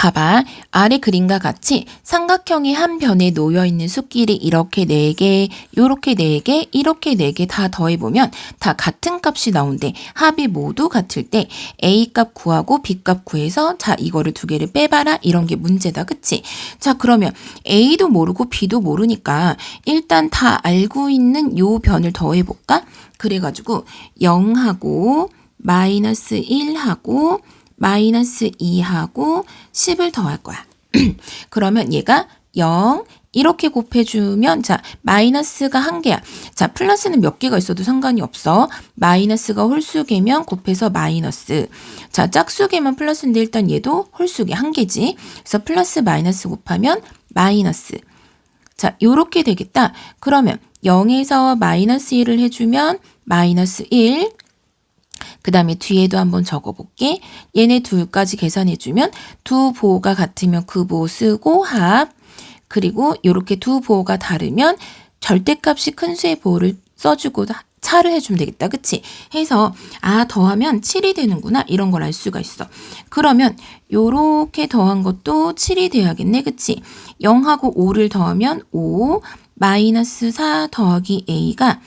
봐봐. 아래 그림과 같이 삼각형이 한 변에 놓여 있는 숫길이 이렇게 4개, 요렇게 4개, 이렇게 4개 다 더해보면 다 같은 값이 나온대. 합이 모두 같을 때 A 값 구하고 B 값 구해서 자, 이거를 두 개를 빼봐라. 이런 게 문제다. 그치? 자, 그러면 A도 모르고 B도 모르니까 일단 다 알고 있는 요 변을 더해볼까? 그래가지고 0하고 마이너스 1하고 마이너스 2하고 10을 더할 거야. 그러면 얘가 0 이렇게 곱해주면 자 마이너스가 한 개야. 자 플러스는 몇 개가 있어도 상관이 없어. 마이너스가 홀수개면 곱해서 마이너스. 자 짝수개면 플러스인데 일단 얘도 홀수개 한 개지. 그래서 플러스 마이너스 곱하면 마이너스. 자 요렇게 되겠다. 그러면 0에서 마이너스 1을 해주면 마이너스 1. 그 다음에 뒤에도 한번 적어볼게. 얘네 둘까지 계산해주면 두 보호가 같으면 그 보호 쓰고 합. 그리고 이렇게 두 보호가 다르면 절대값이 큰 수의 보호를 써주고 차를 해주면 되겠다. 그치? 해서 아 더하면 7이 되는구나 이런 걸 알 수가 있어. 그러면 요렇게 더한 것도 7이 돼야겠네. 그치? 0하고 5를 더하면 5 마이너스 4 더하기 a가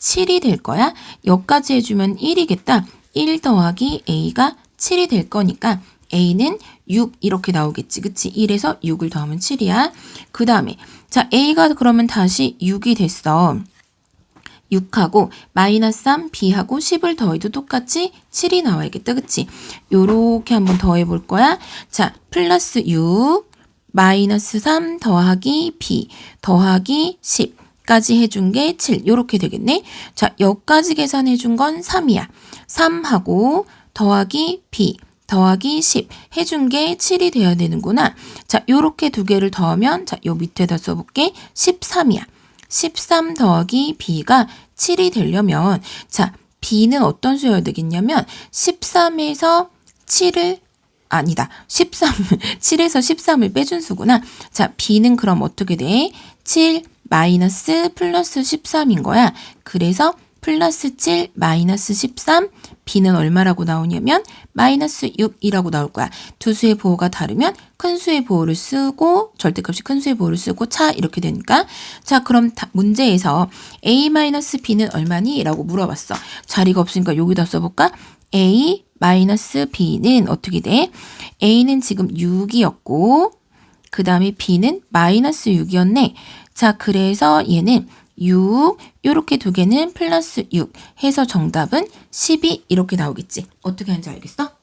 7이 될 거야. 여기까지 해주면 1이겠다. 1 더하기 a가 7이 될 거니까 a는 6 이렇게 나오겠지. 그치? 1에서 6을 더하면 7이야. 그 다음에 자 a가 그러면 다시 6이 됐어. 6하고 마이너스 3, b하고 10을 더해도 똑같이 7이 나와야겠다. 그치? 요렇게 한번 더해 볼 거야. 자, 플러스 6, 마이너스 3 더하기 b 더하기 10 까지 해준 게 7. 요렇게 되겠네. 자, 여기까지 계산해 준 건 3이야. 3하고 더하기 b 더하기 10 해준 게 7이 돼야 되는구나. 자, 요렇게 두 개를 더하면 자, 요 밑에다 써볼게. 13이야. 13 더하기 b가 7이 되려면 자, b는 어떤 수여야 되겠냐면 13에서 7을 아니다. 13, 7에서 13을 빼준 수구나. 자, b는 그럼 어떻게 돼? 7 마이너스 플러스 13인 거야. 그래서 플러스 7 마이너스 13 b는 얼마라고 나오냐면 마이너스 6이라고 나올 거야. 두 수의 보호가 다르면 큰 수의 보호를 쓰고 절대값이 큰 수의 보호를 쓰고 차 이렇게 되니까 자 그럼 문제에서 a 마이너스 b는 얼마니? 라고 물어봤어. 자리가 없으니까 여기다 써볼까? a 마이너스 b는 어떻게 돼? a는 지금 6이었고 그 다음에 b는 마이너스 6이었네. 자 그래서 얘는 6 요렇게 두 개는 플러스 6 해서 정답은 12 이렇게 나오겠지. 어떻게 하는지 알겠어?